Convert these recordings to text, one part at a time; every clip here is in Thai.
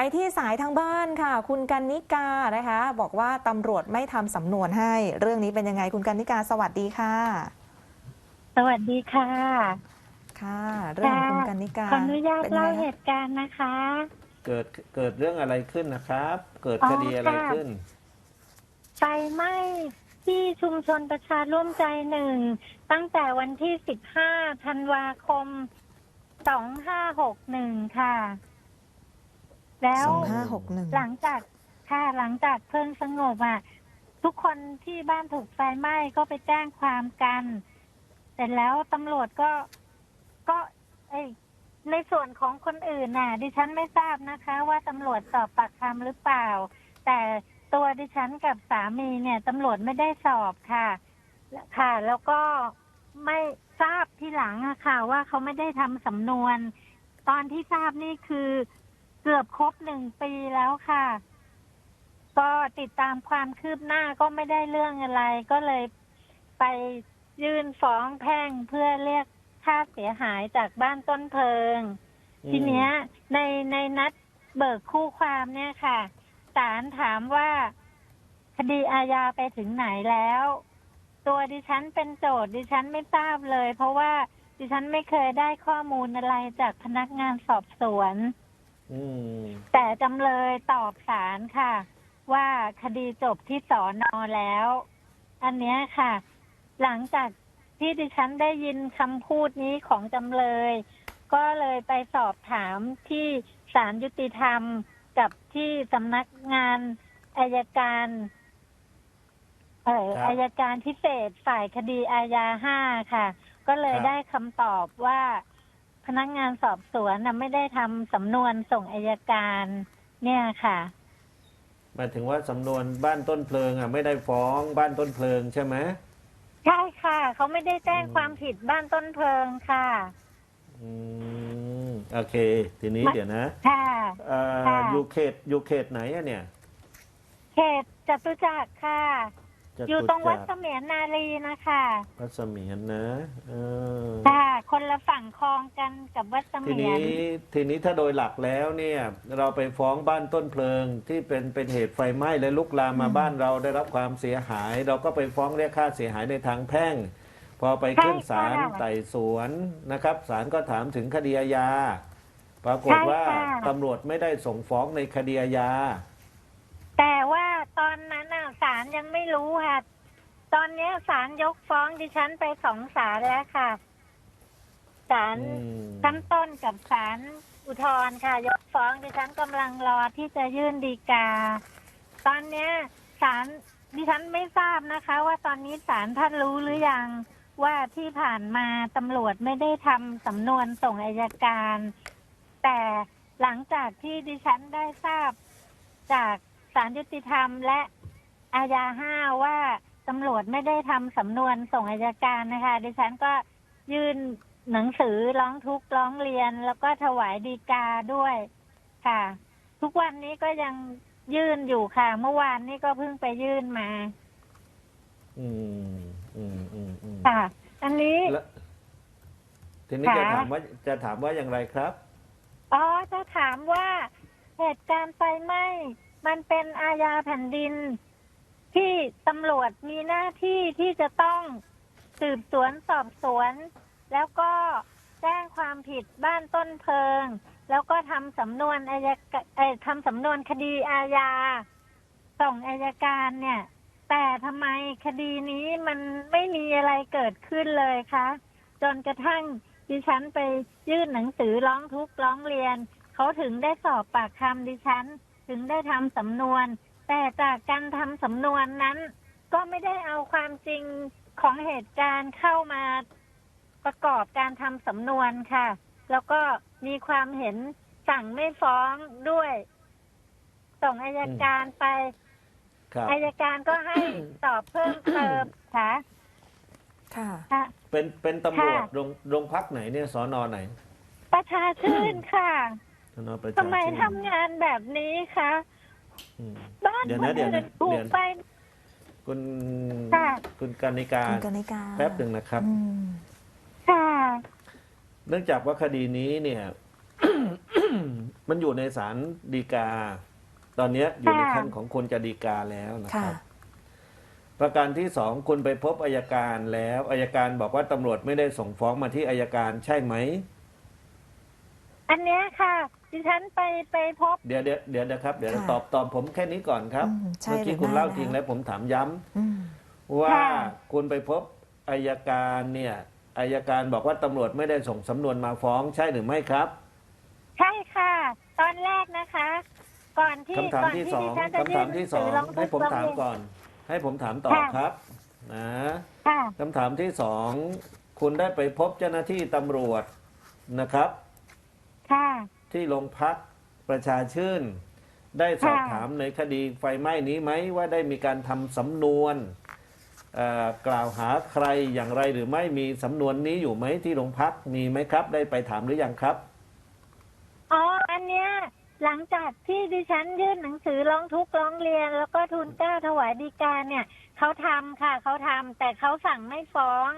ไปที่สายทางบ้านค่ะ คุณกันนิกานะคะ บอกว่าตำรวจไม่ทำสำนวนให้ เรื่องนี้เป็นยังไงคุณกันนิกาสวัสดีค่ะ สวัสดีค่ะ ค่ะเรื่องของคุณกันนิกาขออนุญาตเป็นยังเล่าไงเหคะตุการณ์นะคะ เกิดเกิดเรื่องอะไรขึ้นนะครับ เกิดอ๋อคดีอะไรค่ะขึ้นไฟไหม้ที่ชุมชนประชาร่วมใจหนึ่ง ตั้งแต่วันที่ 15 ธันวาคม 2561 ค่ะ แล้วสองห้าหกหนึ่งหลังจากค่ะหลังจากเพลิงสงบอะทุกคนที่บ้านถูกไฟไหม้ก็ไปแจ้งความกันเสร็จแล้วตำรวจก็ก็เอ้ยในส่วนของคนอื่นน่ะ ดิฉันไม่ทราบนะคะ ว่าตำรวจสอบปากคำหรือเปล่า แต่ตัวดิฉันกับสามีเนี่ยตำรวจไม่ได้สอบค่ะ ค่ะ แล้วก็ไม่ทราบที่หลังอะค่ะ ว่าเขาไม่ได้ทำสำนวน ตอนที่ทราบนี่คือเกือบครบหนึ่งปีแล้วค่ะ ก็ติดตามความคืบหน้าก็ไม่ได้เรื่องอะไร ก็เลยไปยื่นฟ้องแพ่งเพื่อเรียกค่าเสียหายจากบ้านต้นเพลิงอืมทีเนี้ย ในในนัดเบิกคู่ความเนี่ยค่ะศาลถามว่าคดีอาญาไปถึงไหนแล้ว ตัวดิฉันเป็นโจทย์ดิฉันไม่ทราบเลย เพราะว่าดิฉันไม่เคยได้ข้อมูลอะไรจากพนักงานสอบสวน อืม แต่จำเลยตอบศาลค่ะ ว่าคดีจบที่สอนอแล้ว อันเนี้ยค่ะ หลังจากที่ดิฉันได้ยินคำพูดนี้ของจำเลย ก็เลยไปสอบถามที่ศาลยุติธรรมกับที่สำนักงานอายการ เอ่ออายการพิเศษฝ่ายคดีอาญาห้าค่ะ ก็เลยได้คำตอบว่า พนักงานสอบสวนน่ะไม่ได้ทำสำนวนส่งอายการ เนี่ยค่ะ หมายถึงว่าสำนวนบ้านต้นเพลิงอะไม่ได้ฟ้องบ้านต้นเพลิงใช่ไหม ใช่ค่ะ เขาไม่ได้แจ้งอืม ความผิดบ้านต้นเพลิงค่ะ อืมโอเค ทีนี้ไม่ เดี๋ยวนะค่ะ เอ่อค่ะ อยู่เขตอยู่เขตไหนอะเนี่ย เขตจตุจักรค่ะ จอยู่ตรงวัดจัเสกมียนนารีนะคะวัดเสมียนนะเออค่ะ คนละฝั่งคลองกันกับวัดเสทีมียนี้นทีนี้ถ้าโดยหลักแล้วเนี่ย เราไปฟ้องบ้านต้นเพลิงที่เป็นเป็นเหตุไฟไหม้และลุกลามมาอืมบ้านเราได้รับความเสียหาย เราก็ไปฟ้องเรียกค่าเสียหายในทางแพ่ง พอไปขึ้นศาลไต่สวนนะครับศาลก็ถามถึงคดีอาญาปรากฏว่าตำรวจไม่ได้ส่งฟ้องในคดีอาญา แต่ว่าตอนนั้นน่ะศาล ยังไม่รู้ค่ะ ตอนเนี้ยศาลยกฟ้องดิฉันไปสองศาลแล้วค่ะศาลอืมชั้นต้นกับศาลอุทธรณ์ค่ะ ยกฟ้องดิฉันกำลังรอที่จะยื่นดีกา ตอนเนี้ยศาลดิฉันไม่ทราบนะคะ ว่าตอนนี้ศาลท่านรู้หรือยังว่าที่ผ่านมาตำรวจไม่ได้ทำสำนวนส่งอายการ แต่หลังจากที่ดิฉันได้ทราบจากศาลยุติธรรมและ อาญาห้าว่าตำรวจไม่ได้ทำสำนวนส่งอายการนะคะ ดิฉันก็ยื่นหนังสือร้องทุกข์ร้องเรียน แล้วก็ถวายดีกาด้วยค่ะ ทุกวันนี้ก็ยังยื่นอยู่ค่ะ เมื่อวานนี้ก็เพิ่งไปยื่นมา อืมอืมอืมอืมค่ะ อันนี้ แล้วทีนี้ค่ะจะถามว่าจะถามว่าอย่างไรครับ อ๋อจะถามว่าเหตุการณ์ไฟไหม้มันเป็นอาญาแผ่นดิน ที่ตำรวจมีหน้าที่ที่จะต้องสืบสวนสอบสวน แล้วก็แจ้งความผิดบ้านต้นเพลิง แล้วก็ทำสำนวนอายกเอ่อทำสำนวนคดีอาญาส่งอายการเนี่ย แต่ทำไมคดีนี้มันไม่มีอะไรเกิดขึ้นเลยคะจนกระทั่งดิฉันไปยื่นหนังสือร้องทุกข์ร้องเรียน เขาถึงได้สอบปากคำดิฉัน ถึงได้ทำสำนวน แต่จากการทำสำนวนนั้น ก็ไม่ได้เอาความจริงของเหตุการณ์เข้ามาประกอบการทำสำนวนค่ะ แล้วก็มีความเห็นสั่งไม่ฟ้องด้วย ส่งอายการไปครับอายการก็ให้สอบเพิ่มเติมค่ะค่ะ ค่ะ เป็นเป็นตำรวจค่ะ โรงโรงพักไหนเนี่ยสอนอไหนประชาชื่นค่ะสอนอประชาทำไมชื่นทำงานแบบนี้คะ อืมบ้านเดี๋ยวคนะนเดี๋ยวอื่นะนถูเดี๋กยวไป คุณค่ะ คุณการนิการคุณกันนิกาแป๊บหนึ่งนะครับ อืมค่ะ เนื่องจากว่าคดีนี้เนี่ย มันอยู่ในศาลฎีกา ตอนเนี้ยอยู่ในค่ะ ขั้นของคนจะฎีกาแล้วนะคค่ะ รับ ประการที่สองคุณไปพบอายการแล้วอายการบอกว่าตำรวจไม่ได้ส่งฟ้องมาที่อายการใช่ไหม อันเนี้ยค่ะ ดิฉันไปไปพบ เดี๋ยวเดี๋ยวเดี๋ยวนะครับ เดี๋ยวค่ะตอบตอบผมแค่นี้ก่อนครับ อืมใช่เมื่อกี้หรือคุณไม่ เล่าแล้วทิ้งแล้วผมถามย้ำอืม ว่าค่ะคุณไปพบอายการเนี่ยอายการบอกว่าตำรวจไม่ได้ส่งสำนวนมาฟ้องใช่หรือไม่ครับ ใช่ค่ะ ตอนแรกนะคะ ก่อนที่คำถามก่อนที่ที่สอดิงฉันจะคำยื่ถานมหนัที่งสสือองร้องทุให้กข์ผมร้องถามเรียน ก่อน ให้ผมถามต่อค่ะ ครับนะค่ะ คำถามที่สองคุณได้ไปพบเจ้าหน้าที่ตำรวจนะครับ ค่ะ ที่โรงพักประชาชื่น ได้สอบค่ะ ถามในคดีไฟไหม้นี้ไหมว่าได้มีการทำสำนวนเอ่อกล่าวหาใครอย่างไรหรือไม่มีสำนวนนี้อยู่ไหมที่โรงพักมีไหมครับ ได้ไปถามหรือยังครับ อ๋อ อันเนี้ยหลังจากที่ดิฉันยื่นหนังสือร้องทุกข์ร้องเรียน แล้วก็ทูลเกล้าถวายดีกาเนี่ยเขาทำค่ะเขาทำแต่เขาสั่งไม่ฟ้อง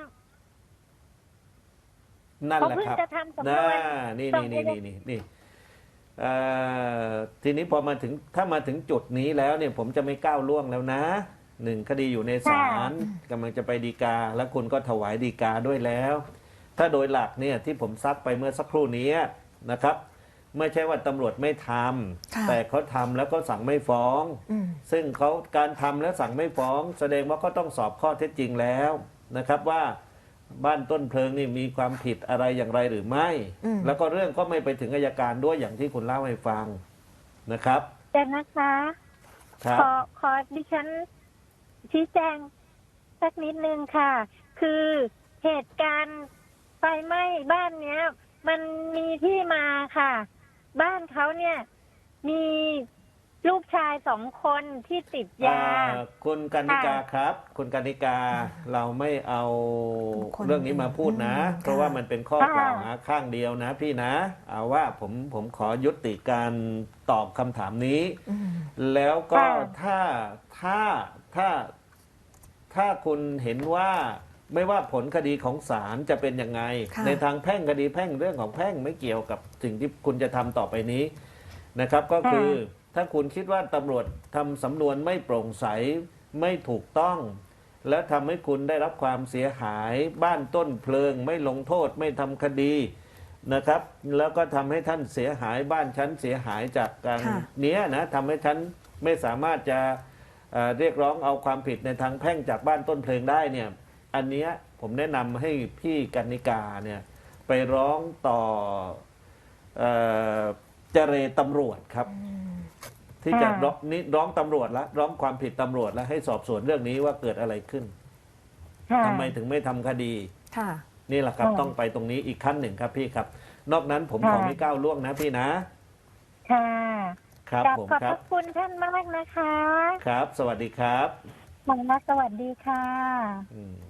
นั่นเขาแหละเพิ่งครับจะทำสำนน่าวนนี่ส่นี่งไปนี่นี่นี่นี่เอ่อทีนี้พอมาถึงถ้ามาถึงจุดนี้แล้วเนี่ยผมจะไม่ก้าวล่วงแล้วนะหนึ่งคดีอยู่ในศาลกำลังจะไปดีกา แล้วคุณก็ถวายดีกาด้วยแล้ว ถ้าโดยหลักเนี่ยที่ผมซักไปเมื่อสักครู่นี้นะครับไม่ใช่ว่าตำรวจไม่ทำค่ะแต่เขาทำแล้วก็สั่งไม่ฟ้องอืมซึ่งเขาการทำและสั่งไม่ฟ้อง แสดงว่าก็ต้องสอบข้อเท็จจริงแล้วนะครับว่า บ้านต้นเพลิงนี่มีความผิดอะไรอย่างไรหรือไม่ อืม แล้วก็เรื่องก็ไม่ไปถึงอายการด้วยอย่างที่คุณเล่าให้ฟังนะครับ แต่นะคะ ครับ ขอขอดิฉันชี้แจงสักนิดนึงค่ะ คือเหตุการณ์ไฟไหม้บ้านเนี้ย มันมีที่มาค่ะ บ้านเขาเนี่ย มี ลูกชายสองคนที่ติดยา อ่าคุณกนิกาครับ คุณกนิกาเราไม่เอาคนเรื่องนี้มาพูดนะ อืม เพราะว่ามันเป็นข้อค่ะกล่าวหาข้างเดียวนะ พี่นะเอาว่าผมผมขอยุติการตอบคำถามนี้ อืม แล้วก็ค่ะถ้าถ้าถ้าถ้าคุณเห็นว่าไม่ว่าผลคดีของศาลจะเป็นยังไง ค่ะ ในทางแพ่งคดีแพ่งเรื่องของแพ่งไม่เกี่ยวกับสิ่งที่คุณจะทำต่อไปนี้นะครับ ก็คือ ถ้าคุณคิดว่าตำรวจทำสำนวนไม่โปร่งใสไม่ถูกต้อง และทำให้คุณได้รับความเสียหายบ้านต้นเพลิง ไม่ลงโทษไม่ทำคดีนะครับ แล้วก็ทำให้ท่านเสียหายบ้านฉันเสียหายจากการค่ะเนี้ยนะทำให้ฉันไม่สามารถจะเอ่อเรียกร้องเอาความผิดในทางแพ่งจากบ้านต้นเพลิงได้เนี่ยอันเนี้ยผมแนะนำให้พี่กันนิกาเนี่ยไปร้องต่อเอ่อเจรตำรวจครับ ที่จะค่ะร้องนี่ร้องตำรวจละร้องความผิดตำรวจแล้วให้สอบสวนเรื่องนี้ว่าเกิดอะไรขึ้นค่ะทำไมถึงไม่ทำคดีค่ะนี่แหละครับค่ะต้องไปตรงนี้อีกขั้นหนึ่งครับพี่ครับ นอกนั้นผมค่ะขอไม่ก้าวล่วงนะพี่นะ ค่ะครับกราบผมขอบคพรับระคุณท่านมากนะคะ ครับ สวัสดีครับหมอมาสวัสดีค่ะอืม